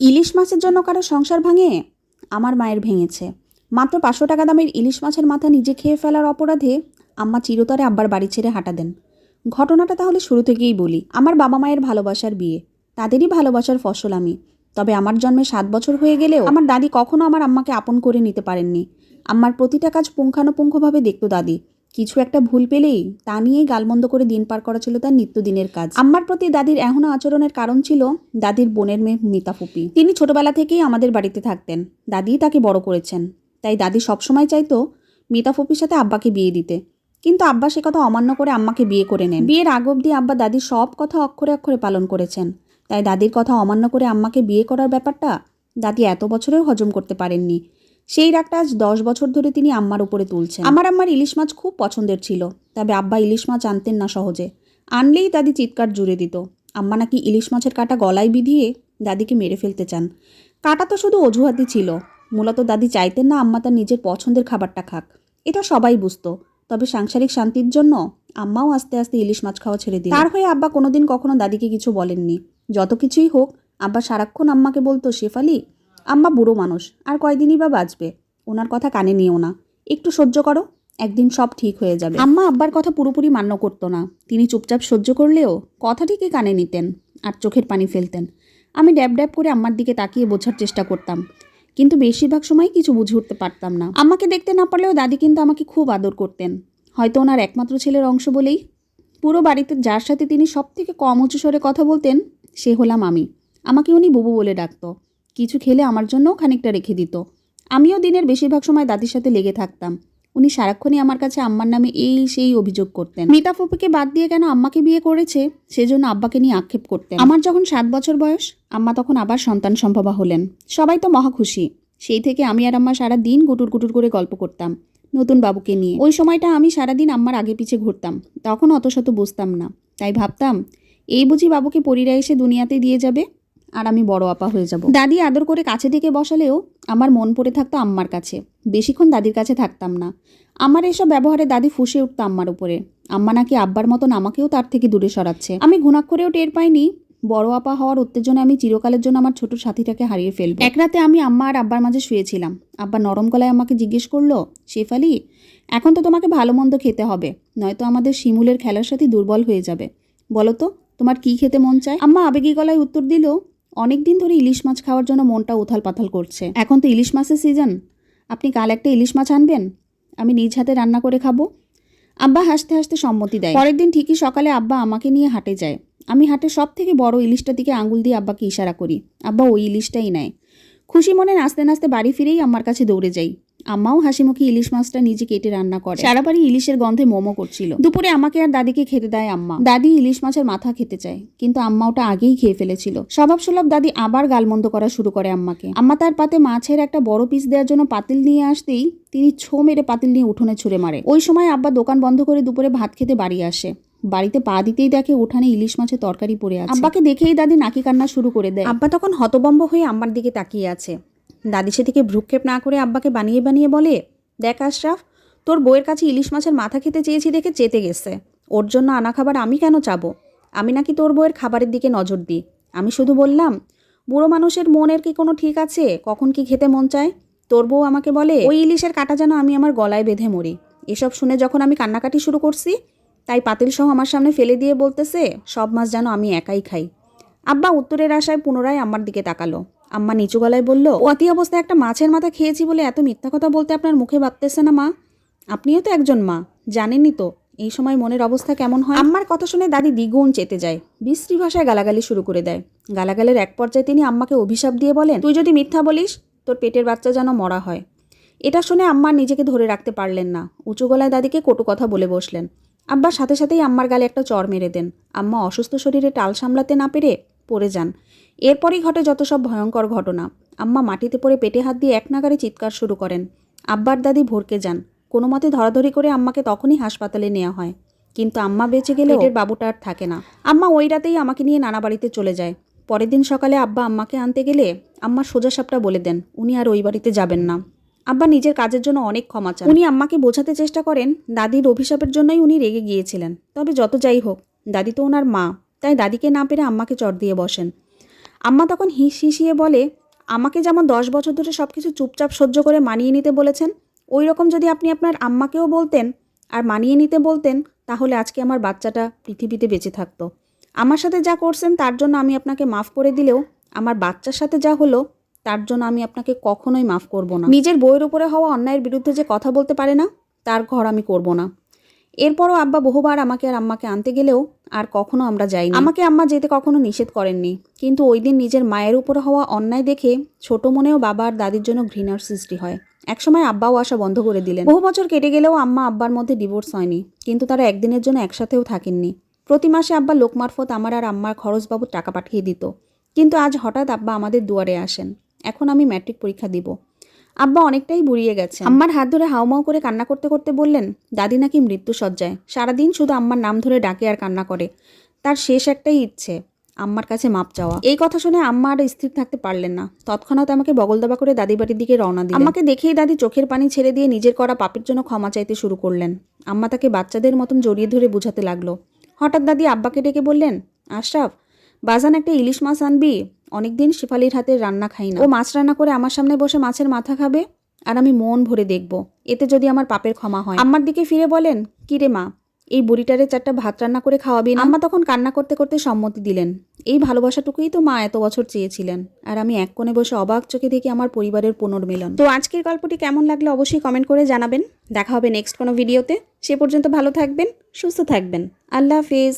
ইলিশ মাছের জন্য কারও সংসার ভাঙে? আমার মায়ের ভেঙেছে। মাত্র পাঁচশো টাকা দামের ইলিশ মাছের মাথা নিজে খেয়ে ফেলার অপরাধে আম্মা চিরতরে আব্বার বাড়ি ছেড়ে হাঁটা দেন। ঘটনাটা তাহলে শুরু থেকেই বলি। আমার বাবা মায়ের ভালোবাসার বিয়ে। তাদেরই ভালোবাসার ফসল আমি। তবে আমার জন্মে সাত বছর হয়ে গেলেও আমার দাদি কখনো আমার আম্মাকে আপন করে নিতে পারেননি। আম্মার প্রতিটা কাজ পুঙ্খানুপুঙ্খভাবে দেখত দাদি। কিছু একটা ভুল পেলেই তা নিয়েই গালমন্দ করে দিন পার করা ছিল তার নিত্যদিনের কাজ। আম্মার প্রতি দাদির এখনও আচরণের কারণ ছিল দাদির বোনের মেয়ে মিতা ফুপি। তিনি ছোটবেলা থেকেই আমাদের বাড়িতে থাকতেন। দাদিই তাকে বড় করেছেন। তাই দাদি সবসময় চাইতো মিতা ফুপির সাথে আব্বাকে বিয়ে দিতে। কিন্তু আব্বা সে কথা অমান্য করে আম্মাকে বিয়ে করে নেন। বিয়ের আগ অবধি আব্বা দাদির সব কথা অক্ষরে অক্ষরে পালন করেছেন। তাই দাদির কথা অমান্য করে আম্মাকে বিয়ে করার ব্যাপারটা দাদি এত বছরেও হজম করতে পারেননি। সেই রাগটা আজ দশ বছর ধরে তিনি আম্মার উপরে তুলছেন। আমার আম্মার ইলিশ মাছ খুব পছন্দের ছিল, তবে আব্বা ইলিশ মাছ আনতেন না সহজে। আনলেই দাদি চিৎকার জুড়ে দিত। আম্মা নাকি ইলিশ মাছের কাটা গলায় বিধিয়ে দাদিকে মেরে ফেলতে চান। কাটা তো শুধু অজুহাতই ছিল। মূলত দাদি চাইতেন না আম্মা তার নিজের পছন্দের খাবারটা খাক। এটা সবাই বুঝতো, তবে সাংসারিক শান্তির জন্য আম্মাও আস্তে আস্তে ইলিশ মাছ খাওয়া ছেড়ে দিল তার হয়ে আব্বা কোনোদিন কখনো দাদিকে কিছু বলেননি। যত কিছুই হোক, আব্বা সারাক্ষণ আম্মাকে বলতো, শেফালি আম্মা বুড়ো মানুষ, আর কয়দিনই বা বাঁচবে? ওনার কথা কানে নিও না। একটু সহ্য করো, একদিন সব ঠিক হয়ে যাবে। আম্মা আব্বার কথা পুরোপুরি মান্য করতো না। তিনি চুপচাপ সহ্য করলেও কথাটিকে কানে নিতেন আর চোখের পানি ফেলতেন। আমি ড্যাব ড্যাব করে আম্মার দিকে তাকিয়ে বোঝার চেষ্টা করতাম, কিন্তু বেশিরভাগ সময় কিছু বুঝে উঠতে পারতাম না। আম্মাকে দেখতে না পারলেও দাদি কিন্তু আমাকে খুব আদর করতেন। হয়তো ওনার একমাত্র ছেলের অংশ বলেই পুরো বাড়িতে যার সাথে তিনি সব থেকে কম উঁচু স্বরে কথা বলতেন, সে হলাম আমি। আমাকে উনি বুবু বলে ডাকতো। কিছু খেলে আমার জন্যও খানিকটা রেখে দিত। আমিও দিনের বেশিরভাগ সময় দাদির সাথে লেগে থাকতাম। উনি সারাক্ষণই আমার কাছে আম্মার নামে এই সেই অভিযোগ করতেন। মিতা ফুপিকে বাদ দিয়ে কেন আম্মাকে বিয়ে করেছে, সেজন্য আব্বাকে নিয়ে আক্ষেপ করতেন। আমার যখন সাত বছর বয়স, আম্মা তখন আবার সন্তান সম্ভবা হলেন। সবাই তো মহা খুশি। সেই থেকে আমি আর আম্মা সারা দিন গুটুর গুটুর করে গল্প করতাম, নতুন বাবুকে নিয়ে। ওই সময়টা আমি সারাদিন আম্মার আগে পিছে ঘুরতাম। তখন অত শত বুঝতাম না। তাই ভাবতাম, এই বুঝি বাবুকে পরিরা এসে দুনিয়াতে দিয়ে যাবে? আর আমি বড় আপা হয়ে যাব। দাদি আদর করে কাছে ডেকে বসালেও আমার মন পড়ে থাকতো আম্মার কাছে। বেশিক্ষণ দাদির কাছে থাকতাম না। আমার এসব ব্যবহারে দাদি ফুসে উঠতো আম্মার উপরে। আম্মা নাকি আব্বার মতন আমাকেও তার থেকে দূরে সরাচ্ছে। আমি ঘুণাক্ষরেও টের পাইনি, বড় আপা হওয়ার উত্তেজনা আমি চিরকালের জন্য আমার ছোট সাথীটাকে হারিয়ে ফেলব। এক রাতে আমি আম্মা আর আব্বার মাঝে শুয়েছিলাম। আব্বা নরম গলায় আমাকে জিজ্ঞেস করল, শেফালি, এখন তো তোমাকে ভালো মন্দ খেতে হবে, নয়তো আমাদের শিমুলের খেলার সাথে দুর্বল হয়ে যাবে। বলো তো, তোমার কি খেতে মন চায়? আম্মা আবেগী গলায় উত্তর দিল অনেক দিন ধরে ইলিশ মাছ খাওয়ার জন্য মনটা উথাল পাথাল করছে। এখন তো ইলিশ মাছের সিজন আপনি কাল একটা ইলিশ মাছ আনবেন? আমি নিজ হাতে রান্না করে খাব? আব্বা হাসতে হাসতে সম্মতি দেয়। পরের দিন ঠিকই সকালে আব্বা আমাকে নিয়ে হাটে যায়। আমি হাটে সব থেকে বড় ইলিশটা দিকে আঙুল দিয়ে আব্বাকে ইশারা করি। আব্বা ওই ইলিশটাই নেয়। খুশি মনে নাচতে নাচতে বাড়ি ফিরেই আমার কাছে দৌড়ে যাই। আম্মাও হাসি মুখে ইলিশ মাছটা নিজে কেটে রান্না করে। সারা বাড়ি ইলিশের গন্ধে মোমো করছিল। দুপুরে আমাকে আর দাদিকে খেতে দেয় আম্মা। দাদি ইলিশ মাছের মাথা খেতে চায়, কিন্তু আম্মা ওটা আগেই খেয়ে ফেলেছিল। স্বভাব সুলভ দাদি আবার গালমন্দ করা শুরু করে আম্মাকে। আম্মা তার পাতে মাছের একটা বড় পিস দেওয়ার জন্য পাতিল নিয়ে আসতেই তিনি ছো মেরে পাতিল নিয়ে উঠোনে ছুঁড়ে মারে। ওই সময় আব্বা দোকান বন্ধ করে দুপুরে ভাত খেতে বাড়ি আসে। বাড়িতে পা দিতেই দেখে উঠানে ইলিশ মাছের তরকারি পড়ে আছে। আব্বাকে দেখেই দাদি নাকি কান্না শুরু করে দেয়। আব্বা তখন হতবম্ব হয়ে আম্মার দিকে তাকিয়ে আছে। দাদি সেদিকে ভ্রুক্ষেপ না করে আব্বাকে বানিয়ে বানিয়ে বলে, দেখ আশরাফ, তোর বউয়ের কাছে ইলিশ মাছের মাথা খেতে চেয়েছি দেখে চেতে গেছে। ওর জন্য আনা খাবার আমি কেন চাবো? আমি নাকি তোর বউয়ের খাবারের দিকে নজর দিই। আমি শুধু বললাম, বুড়ো মানুষের মনের কি কোনো ঠিক আছে? কখন কি খেতে মন চায়? তোর বউ আমাকে বলে, ওই ইলিশের কাটা যেন আমি আমার গলায় বেঁধে মরি। এসব শুনে যখন আমি কান্নাকাটি শুরু করছি, তাই পাতিল সহ আমার সামনে ফেলে দিয়ে বলতেছে, সব মাছ যেন আমি একাই খাই। আব্বা উত্তরের আশায় পুনরায় আমার দিকে তাকালো। আম্মা নিচু গলায় বলল অতি অবস্থায় একটা মাছের মাথা খেয়েছি বলে এত মিথ্যা কথা বলতে আপনার মুখে ভাবতেছে না মা? আপনিও তো একজন মা, জানেনই তো। এই সময় মনের অবস্থা কেমন হয়? আম্মার কথা শুনে দাদি দ্বিগুণ চেতে যায়, বিশ্রী ভাষায় গালাগালি শুরু করে দেয়। গালাগালের এক পর্যায়ে তিনি আম্মাকে অভিশাপ দিয়ে বলেন, তুই যদি মিথ্যা বলিস, তোর পেটের বাচ্চা যেন মরা হয়। এটা শুনে আম্মা নিজেকে ধরে রাখতে পারলেন না। উঁচু গলায় দাদিকে কটু কথা বলে বসলেন। আব্বার সাথে সাথেই আম্মার গালে একটা চর মেরে দেন। আম্মা অসুস্থ শরীরে টাল সামলাতে না পেরে পড়ে যান। এরপরই ঘটে যত সব ভয়ঙ্কর ঘটনা। আম্মা মাটিতে পড়ে পেটে হাত দিয়ে এক নাগারে চিৎকার শুরু করেন। আব্বার দাদি ভরকে যান। কোনো মতে ধরাধরি করে আম্মাকে তখনই হাসপাতালে নেওয়া হয়। কিন্তু আম্মা বেঁচে গেলে পেটের বাবুটা আর থাকে না। আম্মা ওই রাতেই আমাকে নিয়ে নানা বাড়িতে চলে যায়। পরের দিন সকালে আব্বা আম্মাকে আনতে গেলে আম্মা সোজা সাপটা বলে দেন উনি আর ওই বাড়িতে যাবেন না। আব্বা নিজের কাজের জন্য অনেক ক্ষমা চান। উনি আম্মাকে বোঝাতে চেষ্টা করেন দাদির অভিশাপের জন্যই উনি রেগে গিয়েছিলেন। তবে যত যাই হোক দাদি তো ওনার মা। তাই দাদিকে না পেরে আম্মাকে চট দিয়ে বসেন। আম্মা তখন হিস হিসিয়ে বলে, আমাকে যেমন দশ বছর ধরে সব কিছু চুপচাপ সহ্য করে মানিয়ে নিতে বলেছেন ওই রকম যদি আপনি আপনার আম্মাকেও বলতেন আর মানিয়ে নিতে বলতেন, তাহলে আজকে আমার বাচ্চাটা পৃথিবীতে বেঁচে থাকতো। আমার সাথে যা করছেন তার জন্য আমি আপনাকে মাফ করে দিলেও, আমার বাচ্চার সাথে যা হলো, তার জন্য আমি আপনাকে কখনোই মাফ করব না। নিজের বইয়ের উপরে হওয়া অন্যায়ের বিরুদ্ধে যে কথা বলতে পারে না, তার ঘর আমি করব না। এরপরও আব্বা বহুবার আমাকে আর আম্মাকে আনতে গেলেও আর কখনো আমরা যাইনি। আমাকে আম্মা যেতে কখনো নিষেধ করেননি। কিন্তু ওই দিন নিজের মায়ের উপর হওয়া অন্যায় দেখে ছোট মনেও বাবা আর দাদির জন্য ঘৃণার সৃষ্টি হয়। একসময় আব্বাও আসা বন্ধ করে দিলেন। বহু বছর কেটে গেলেও আম্মা আব্বার মধ্যে ডিভোর্স হয়নি। কিন্তু তারা একদিনের জন্য একসাথেও থাকেননি। প্রতি মাসে আব্বা লোক মারফত আমার আর আম্মার খরচ বাবদ টাকা পাঠিয়ে দিত। কিন্তু আজ হঠাৎ আব্বা আমাদের দুয়ারে আসেন। এখন আমি ম্যাট্রিক পরীক্ষা দিব। আব্বা অনেকটাই বুড়িয়ে গেছে। আম্মার হাত ধরে হাউমাউ করে কান্না করতে করতে বললেন, দাদি নাকি মৃত্যু সজ্জায় সারাদিন শুধু আম্মার নাম ধরে ডাকে আর কান্না করে। তার শেষ একটাই ইচ্ছে, আম্মার কাছে মাপ চাওয়া। এই কথা শুনে আম্মা আর স্থির থাকতে পারলেন না। তৎক্ষণাৎ আমাকে বগলদাবা করে দাদি বাড়ির দিকে রওনা দিলেন। আমাকে দেখেই দাদি চোখের পানি ছেড়ে দিয়ে নিজের করা পাপের জন্য ক্ষমা চাইতে শুরু করলেন। আম্মা তাকে বাচ্চাদের মতন জড়িয়ে ধরে বুঝাতে লাগল। হঠাৎ দাদি আব্বাকে ডেকে বললেন, আশরাফ, বাজান একটা ইলিশ মাছ আনবি? অনেকদিন শেফালির হাতের রান্না খাই না। ও মাছ রান্না করে আমার সামনে বসে মাছের মাথা খাবে আর আমি মন ভরে দেখব। এতে যদি আমার পাপের ক্ষমা হয়। আম্মার দিকে ফিরে বলেন কি রে মা, এই বুড়িটারে চারটা ভাত রান্না করে খাওয়াবি না?" আম্মা তখন কান্না করতে করতে সম্মতি দিলেন। এই ভালোবাসাটুকুই তো মা এত বছর চেয়েছিলেন। আর আমি এক কোণে বসে অবাক চোখে দেখি আমার পরিবারের পুনর্মিলন। তো আজকের গল্পটি কেমন লাগল অবশ্যই কমেন্ট করে জানাবেন। দেখা হবে নেক্সট কোনো ভিডিওতে। সে পর্যন্ত ভালো থাকবেন, সুস্থ থাকবেন। আল্লাহ হাফিজ।